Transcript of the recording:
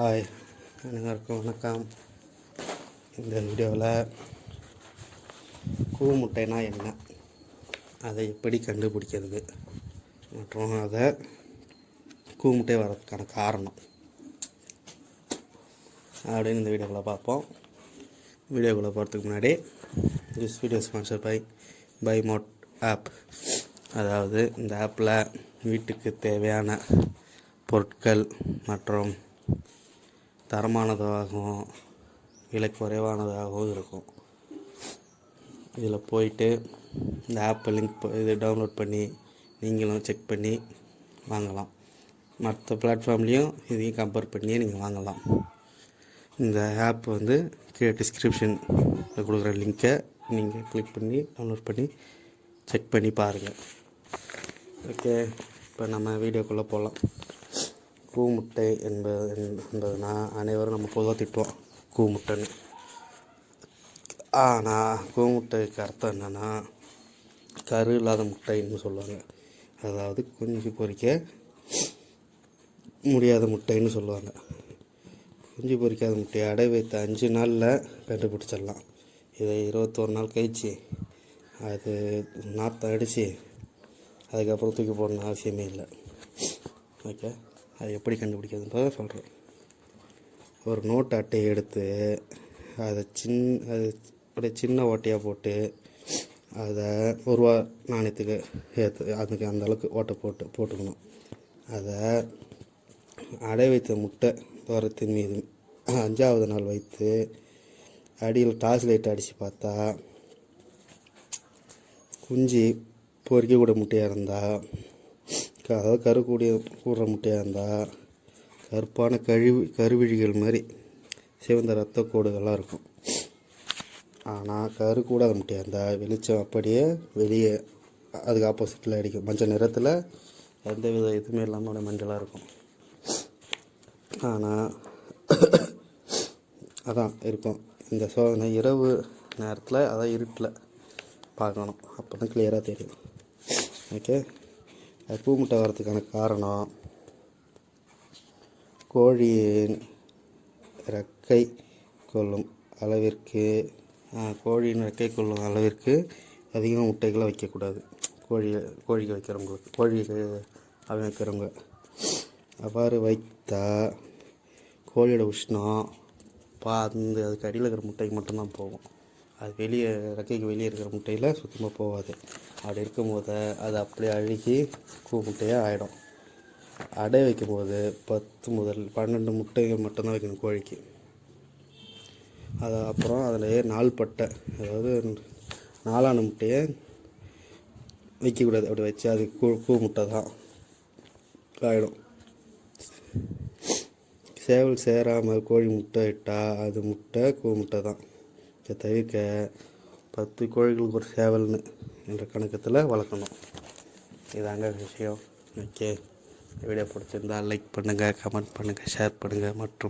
Hi அனைவருக்கும் வணக்கம். இந்த வீடியோவில் கூ முட்டைனா என்ன? அதை எப்படி கண்டுபிடிக்கிறது? மற்றும் அதை கூ முட்டை வர்றதுக்கான காரணம் அப்படின்னு இந்த வீடியோக்குள்ளே பார்ப்போம். வீடியோக்குள்ளே போகிறதுக்கு முன்னாடி this video sponsor by by mod app அதாவது இந்த ஆப்பில் வீட்டுக்கு தேவையான பொருட்கள் மற்றும் தரமானதாகவும் விலை குறைவானதாகவும் இருக்கும். இதில் போயிட்டு இந்த ஆப்பை லிங்க் இது டவுன்லோட் பண்ணி நீங்களும் செக் பண்ணி வாங்கலாம். மற்ற பிளாட்ஃபார்ம்லேயும் இதையும் கம்பேர் பண்ணி நீங்கள் வாங்கலாம். இந்த ஆப் வந்து கீழே டிஸ்கிரிப்ஷனில் கொடுக்குற லிங்க்கை நீங்கள் கிளிக் பண்ணி டவுன்லோட் பண்ணி செக் பண்ணி பாருங்கள் ஓகே இப்போ நம்ம வீடியோக்குள்ளே போகலாம் கூமுட்டை என்பது என்பதுனா அனைவரும் நம்ம பொதுவாக திட்டுவோம் கூமுட்டைன்னு. ஆனால் கூமுட்டைக்கு அர்த்தம் என்னென்னா கரு இல்லாத முட்டைன்னு சொல்லுவாங்க. அதாவது குஞ்சு பொரிக்க முடியாத முட்டைன்னு சொல்லுவாங்க. குஞ்சு பொரிக்காத முட்டையை அடை வைத்த அஞ்சு நாளில் கண்டுபிடிச்சிடலாம். இதை இருபத்தோரு நாள் கழிச்சு அது நாற்றம் அடித்து அதுக்கப்புறம் தூக்கி போடணும் அவசியமே இல்லை. ஓகே அது எப்படி கண்டுபிடிக்கிறதுன்றத சொல்கிறேன் ஒரு நோட்டு அட்டையை எடுத்து அதை சின் அது அப்படியே சின்ன ஓட்டையாக போட்டு அதை ஒரு ரூபா நாணயத்துக்கு ஏற்று அதுக்கு அந்த அளவுக்கு ஓட்டை போட்டு போட்டுக்கணும். அதை அடை வைத்த முட்டை தோரத்தின் மீது அஞ்சாவது நாள் வைத்து அடியில் டார்ச் லைட் அடித்து பார்த்தா குஞ்சு பொறிக்கக்கூட முட்டையாக இருந்தால் அதாவது கருக்கூடிய கூடுற முட்டையாக இருந்தால் கருப்பான கழிவு கருவிழிகள் மாதிரி சிவந்த ரத்த கோடுகள்லாம் இருக்கும். ஆனால் கரு கூடாத முட்டையாக இருந்தால் வெளிச்சம் அப்படியே வெளியே அதுக்கு ஆப்போசிட்டில் அடிக்கும். மஞ்சள் நிறத்தில் எந்த வித இதுவுமே இல்லாமல் அப்படியே மஞ்சளாக இருக்கும். ஆனால் அதான் இருக்கும். இந்த சோதனை இரவு நேரத்தில் அதான் இருட்டில் பார்க்கணும். அப்போ தான் கிளியராக தெரியும். ஓகே அது பூ முட்டை வரதுக்கான காரணம். கோழியின் ரெக்கை கொள்ளும் அளவிற்கு கோழியின் ரெக்கை கொள்ளும் அளவிற்கு அதிகமாக முட்டைகளை வைக்கக்கூடாது. கோழி கோழிக்கு வைக்கிறவங்களுக்கு கோழிக்கு அவன் வைக்கிறவங்க அவ்வாறு வைத்தால் கோழியோட உஷ்ணம் பாந்து அதுக்கு அடியில் இருக்கிற முட்டைக்கு மட்டும்தான் போகும். அது வெளியே ரெக்கைக்கு வெளியே இருக்கிற முட்டையில் சுத்தமாக போகாது. அப்படி இருக்கும்போது அது அப்படியே அழுகி கூ முட்டையாக ஆகிடும் அடை வைக்கும்போது பத்து முதல் பன்னெண்டு முட்டைகள் மட்டும்தான் வைக்கணும் கோழிக்கு. அது அப்புறம் அதில் நாள்பட்டை அதாவது நாலான முட்டையை வைக்கக்கூடாது. அப்படி வச்சு அது கூ கூ முட்டை தான் ஆகிடும் சேவல் சேராமல் கோழி முட்டை இட்டால் அது முட்டை கூ முட்டை தான். தவிர்க்க பத்து கோழிகளுக்கு ஒரு சேவல்னு என்ற கணக்கத்தில் வளர்க்கணும். இதாங்க விஷயம். ஓகே. வீடியோ பிடிச்சிருந்தால் லைக் பண்ணுங்கள் கமெண்ட் பண்ணுங்கள் ஷேர் பண்ணுங்கள் மற்றும்